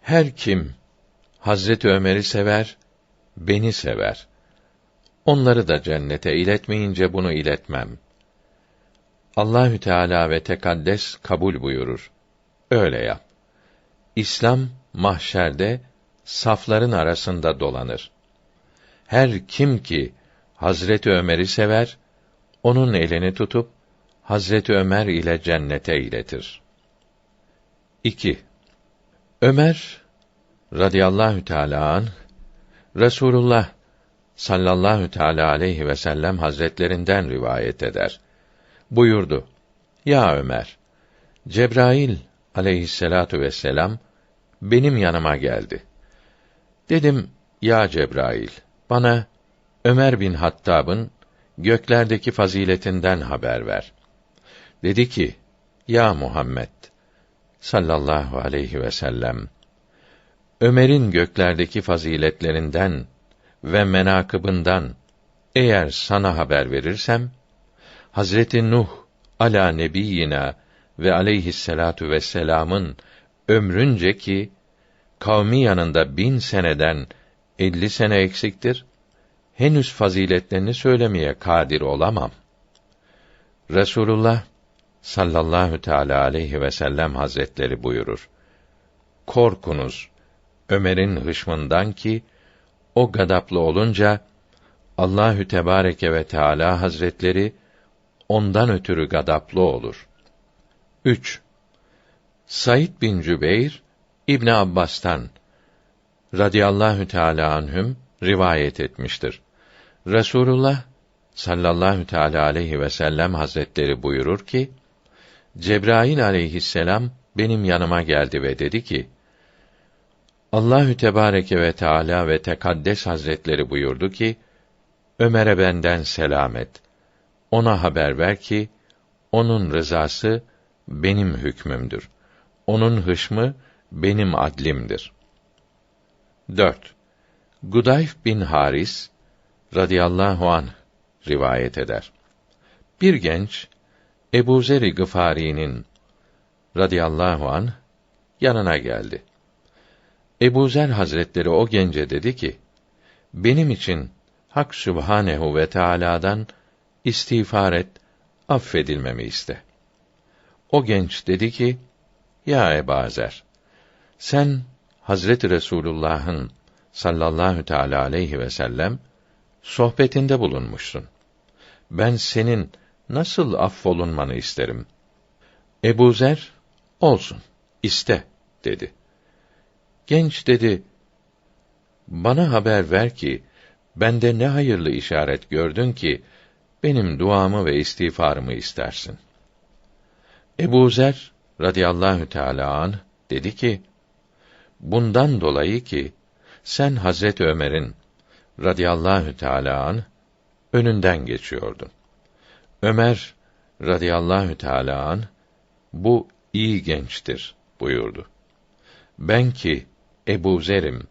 Her kim Hazreti Ömer'i sever, beni sever. Onları da cennete iletmeyince bunu iletmem. Allahü Teala ve tekaddes kabul buyurur. Öyle yap. İslam mahşerde safların arasında dolanır. Her kim ki Hazreti Ömer'i sever, onun elini tutup Hazreti Ömer ile cennete iletir. 2. Ömer radıyallahu teala an Resulullah sallallahu teala aleyhi ve sellem hazretlerinden rivayet eder. Buyurdu: Ya Ömer, Cebrail aleyhisselatu vesselam benim yanıma geldi. Dedim: Ya Cebrail, bana Ömer bin Hattab'ın göklerdeki faziletinden haber ver. Dedi ki: Ya Muhammed sallallahu aleyhi ve sellem Ömer'in göklerdeki faziletlerinden ve menakıbından eğer sana haber verirsem Hazreti Nuh ala nebiyina ve aleyhisselatu vesselam'ın ömrünce ki kavmi yanında bin seneden elli sene eksiktir, henüz faziletlerini söylemeye kadir olamam. Resulullah sallallahu teala aleyhi ve sellem hazretleri buyurur. Korkunuz Ömer'in hışmından ki o gadaplı olunca Allahü Tebareke ve Teala Hazretleri ondan ötürü gadaplı olur. 3. Said bin Cübeyr İbn Abbas'tan radıyallahu teala anhüm rivayet etmiştir. Resulullah sallallahu teala aleyhi ve sellem hazretleri buyurur ki Cebrail aleyhisselam benim yanıma geldi ve dedi ki Allahü Tebareke ve Teala ve Tekaddes Hazretleri buyurdu ki Ömer'e benden selam et. Ona haber ver ki onun rızası benim hükmümdür. Onun hışmı benim adlimdir. 4. Gudayf bin Haris radıyallahu an rivayet eder. Bir genç Ebu Zer-i Gıfari'nin radıyallahu an yanına geldi. Ebu Zer Hazretleri o gence dedi ki: Benim için Hak Sübhanehu ve Teala'dan istiğfar et, affedilmemi iste. O genç dedi ki: Ya Ebu Zer, sen Hazreti Resulullah'ın sallallahu teala aleyhi ve sellem sohbetinde bulunmuşsun. Ben senin nasıl affolunmanı isterim. Ebu Zer, olsun, iste, dedi. Genç dedi, bana haber ver ki, bende ne hayırlı işaret gördün ki, benim duamı ve istiğfarımı istersin. Ebu Zer, radıyallahu teâlâ an, dedi ki, bundan dolayı ki, sen Hazret Ömer'in, radıyallahu teâlâ an, önünden geçiyordun. Ömer radıyallahu teâlâ an bu iyi gençtir buyurdu. Ben ki Ebu Zer'im